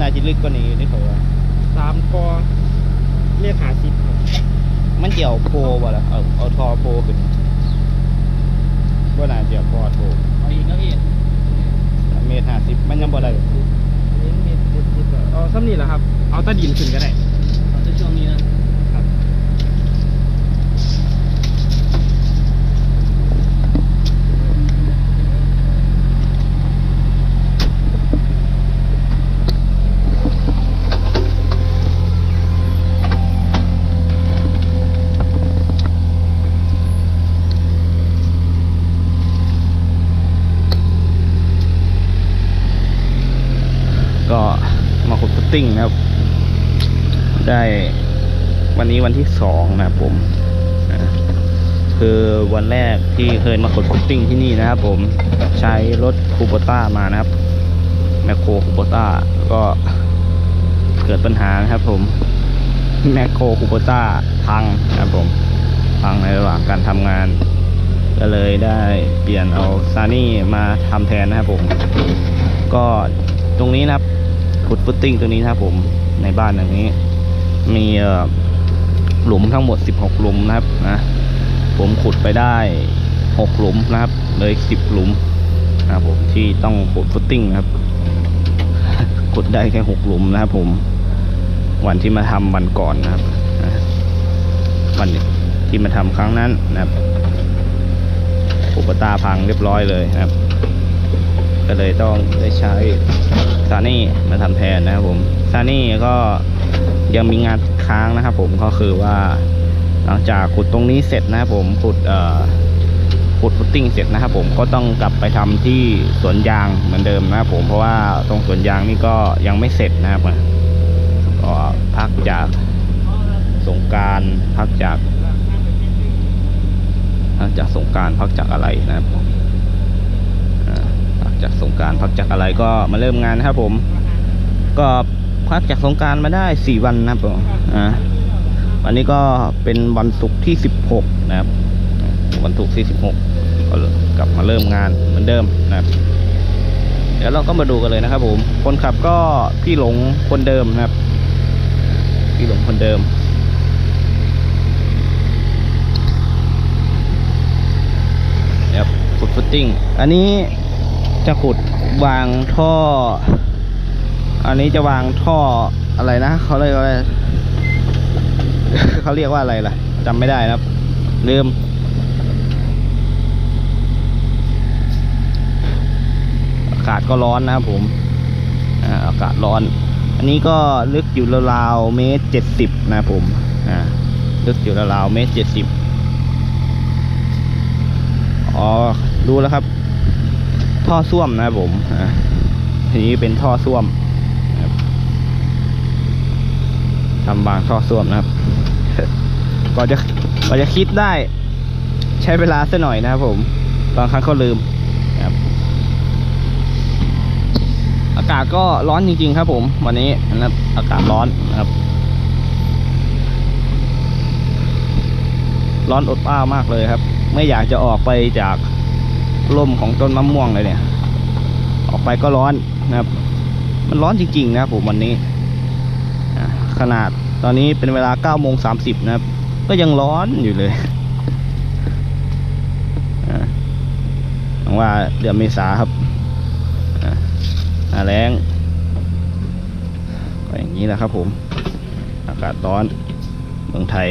น่าจะลึกกว่านี้นี่เขาว่าสามกอเรียกหาสิบครับมันเกี่ยวโพบ่ล่ะเอาเอาทอโพขึ้นว่าน่าจะเกี่ยวพอโพเอาอีกนะพี่เมตรห้าสิบมันยังบ่ได้เลี้ยงเม็ดเจ็ดสิบเอาซ้ำนี่แหละครับ เอาตะดินขึ้นก็ได้ในช่วงนี้นะครับ ก็ มาขุดฟุตติ้งนะครับ ได้วันนี้วันที่สองนะผมคือวันแรกที่เคยมาขุดฟุตติ้งที่นี่นะครับผมใช้รถคูโบต้ามานะครับแมคโครคูโบต้าก็เกิดปัญหานะครับผมแมคโครคูโบต้าพังนะครับผมพังในระหว่างการทำงาน ก็เลยได้เปลี่ยนเอาซานี่มาทำแทนนะครับผม ก็ตรงนี้นะครับ ขุดฟุตติ้งตรงนี้นะครับผมในบ้านอย่างนี้ มีหลุมทั้งหมด 16 หลุมนะครับนะผมขุดไปได้ 6 หลุมนะครับเลย10 หลุมนะครับผมที่ต้องขุดฟุตติ้งนะครับขุดได้แค่6หลุมนะครับผม วันที่มาทำวันก่อนนะครับนะวันที่มาทำครั้งนั้นนะครับอุปตาพังเรียบร้อยเลยนะครับ ก็เลยต้องได้ใช้ซานี่มาทำแทนนะครับผมซานี่ก็ยังมีงานค้างนะครับผมก็คือว่าหลังจากขุดตรงนี้เสร็จนะครับผมขุดเอ่อขุดฟุตติ้งเสร็จนะครับผมก็ต้องกลับไปทำที่สวนยางเหมือนเดิมนะครับผมเพราะว่าตรงสวนยางนี่ก็ยังไม่เสร็จนะครับก็พักจากสงการพักจากพักจากสงการพักจากอะไรนะครับ จากสงการพักจากอะไรก็มาเริ่มงานนะครับผม ก็พักจากสงการมาได้สี่วันนะครับผมอ่าวันนี้ก็เป็นวันศุกร์ที่สิบหกนะครับ วันศุกร์ที่สิบหกก็กลับมาเริ่มงานเหมือนเดิมนะครับเดี๋ยวเราก็มาดูกันเลยนะครับผม คนขับก็พี่หลงคนเดิมนะครับ พี่หลงคนเดิม ครับขุดฟุตติ้ง อันนี้ จะขุดวางท่อ อันนี้จะวางท่ออะไรนะเขาเรียกว่าอะไรเขาเรียกว่าอะไรล่ะจำไม่ได้นะครับลืมอากาศก็ร้อนนะครับผมอากาศร้อน อันนี้ก็ลึกอยู่ราวๆเมตรเจ็ดสิบนะผมลึกอยู่ราวๆเมตรเจ็ดสิบอ๋อดูแล้วครับ ท่อส้วมนะครับผมทีนี้เป็นท่อส้วมทำบางท่อส้วมนะครับก็จะก็จะคิดได้ ใช้เวลาสักหน่อยนะครับผม บางครั้งก็ลืมครับ อากาศก็ร้อนจริงๆครับ ผม วันนี้นะครับอากาศร้อนนะครับ ร้อนอบอ้าวมากเลยครับ ไม่อยากจะออกไปจาก ร่มของต้นมะม่วงเลยเนี่ย ออกไปก็ร้อนนะครับ มันร้อนจริงๆนะครับผมวันนี้ ขนาดตอนนี้เป็นเวลา9โมง30นะครับ ก็ยังร้อนอยู่เลยอะหวังว่าเดือนเมษาครับอะหน้าแรงก็อย่างนี้แหละครับผม อากาศร้อนเมืองไทย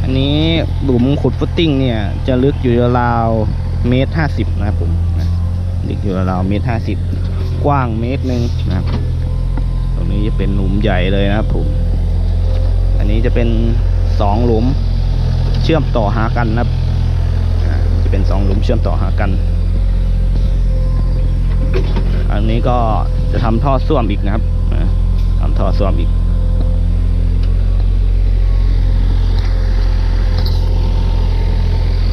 อั นี้หลุมขุดฟุตติ้งเนี่ยจะลึกอยู่ราวเมตรห้าสิบนะครับผมนะลึกอยู่ราวเมตรห้าสิบกว้างเมตรหนึ่งนะครับ ตรงนี้จะเป็นหลุมใหญ่เลยนะครับผม อันนี้จะเป็นสองหลุมเชื่อมต่อหากันนะครับจะเป็นสองหลุมเชื่อมต่อหากัน อันนี้ก็จะทำท่อส้วมอีกนะครับอ่าทำท่อส้วมอีก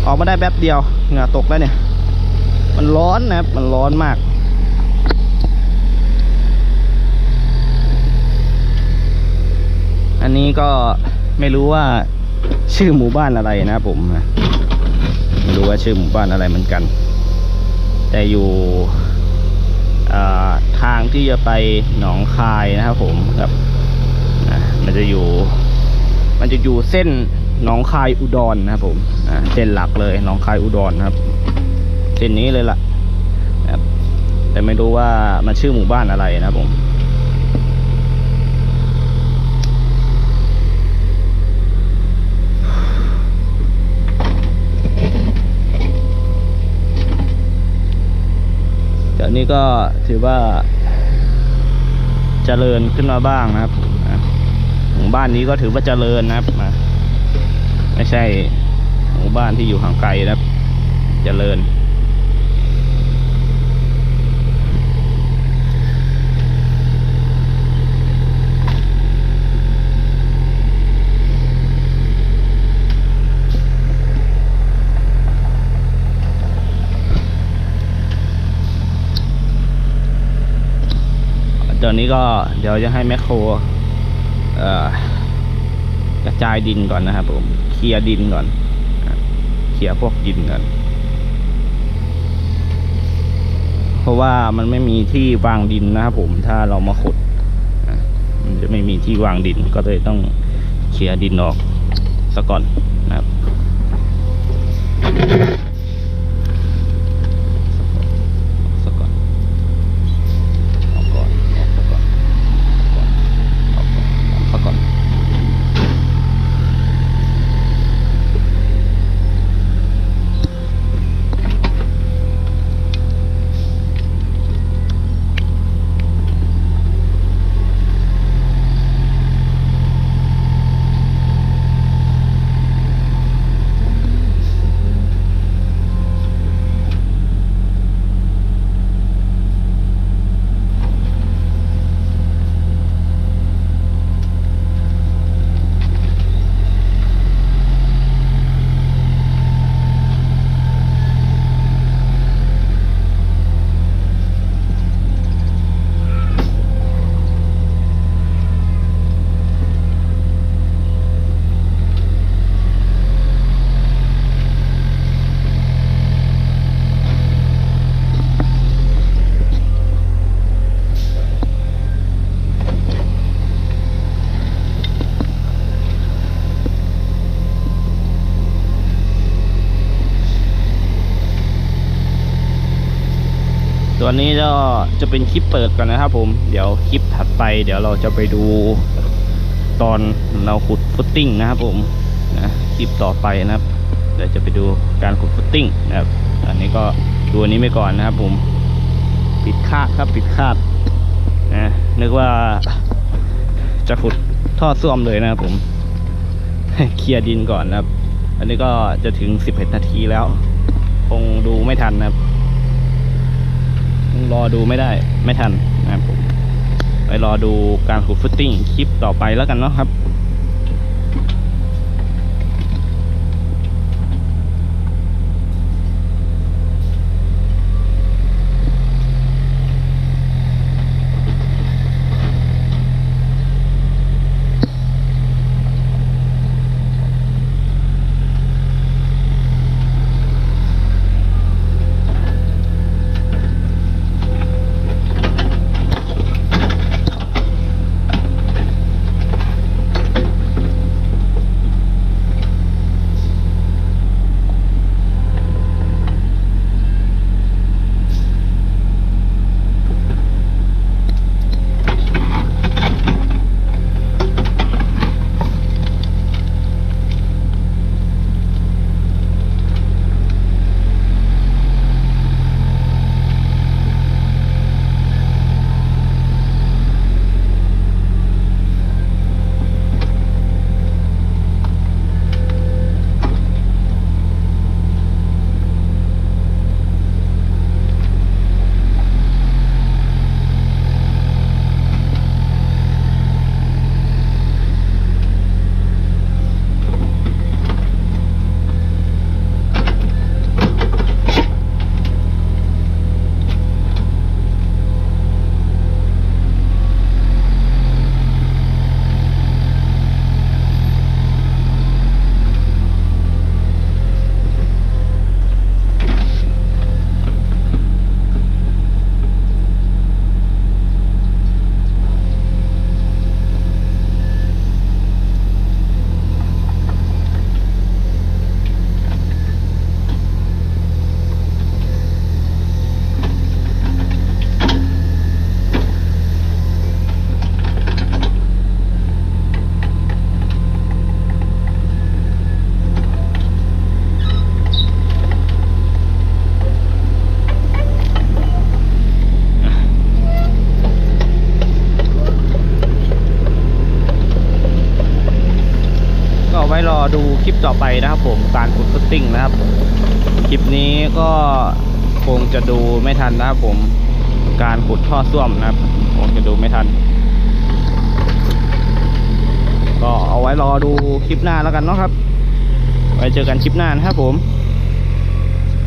ออกมาได้แป๊บเดียวเหงื่อตกแล้วเนี่ย มันร้อนนะครับ มันร้อนมาก อันนี้ก็ไม่รู้ว่าชื่อหมู่บ้านอะไรนะผมไม่รู้ว่าชื่อหมู่บ้านอะไรเหมือนกัน แต่อยู่ทางที่จะไปหนองคายนะครับผมครับมันจะอยู่ มันจะอยู่เส้นหนองคายอุดรนะครับผม เส้นหลักเลยหนองคายอุดรครับ เส้นนี้เลยล่ะนะครับแต่ไม่รู้ว่ามันชื่อหมู่บ้านอะไรนะผมเดี๋ยวนี้ก็ถือว่าเจริญขึ้นมาบ้างนะครับ หมู่บ้านนี้ก็ถือว่าเจริญนะครับอะไม่ใช่ หมู่บ้านที่อยู่ห่างไกลนะครับเจริญ ตอนนี้ก็เดี๋ยวจะให้แมคโครกระจายดินก่อนนะครับผม เคลียร์ดินก่อน อะเคลียร์พวกดินกัน เพราะว่ามันไม่มีที่วางดินนะครับผมถ้าเรามาขุดมันจะไม่มีที่วางดินก็เลยต้องเคลียร์ดินออกซะก่อนนะครับ ซะก่อน ออกก่อนออกซะก่อนก่อนออกก่อนออกซะก่อนตั วนี้ก็จะเป็นคลิปเปิดก่อนนะครับผม เดี๋ยวคลิปถัดไป เดี๋ยวเราจะไปดูตอนเราขุดฟุตติ้งนะครับผมนะคลิปต่อไปนะครับ เดี๋ยวจะไปดูการขุดฟุตติ้งนะครับ อันนี้ก็ดูอันนี้ไปก่อนนะครับผม ปิดคาดครับปิดคาดนะนึกว่าจะขุดท่อส้วมเลยนะครับผมเคลียร์ดินก่อนนะครับ อันนี้ก็จะถึง 11 นาทีแล้ว คงดูไม่ทันนะครับ รอดูไม่ได้ไม่ทันนะครับผมไปรอดูการขุดฟุตติ้งคลิปต่อไปแล้วกันเนาะครับ รอดูคลิปต่อไปนะครับผมการขุดฟุตติ้งนะครับ คลิปนี้ก็คงจะดูไม่ทันนะครับผมการขุดท่อส้วมนะครับคงจะดูไม่ทัน ก็เอาไว้รอดูคลิปหน้าแล้วกันเนาะครับ ไว้เจอกันคลิปหน้านะครับผม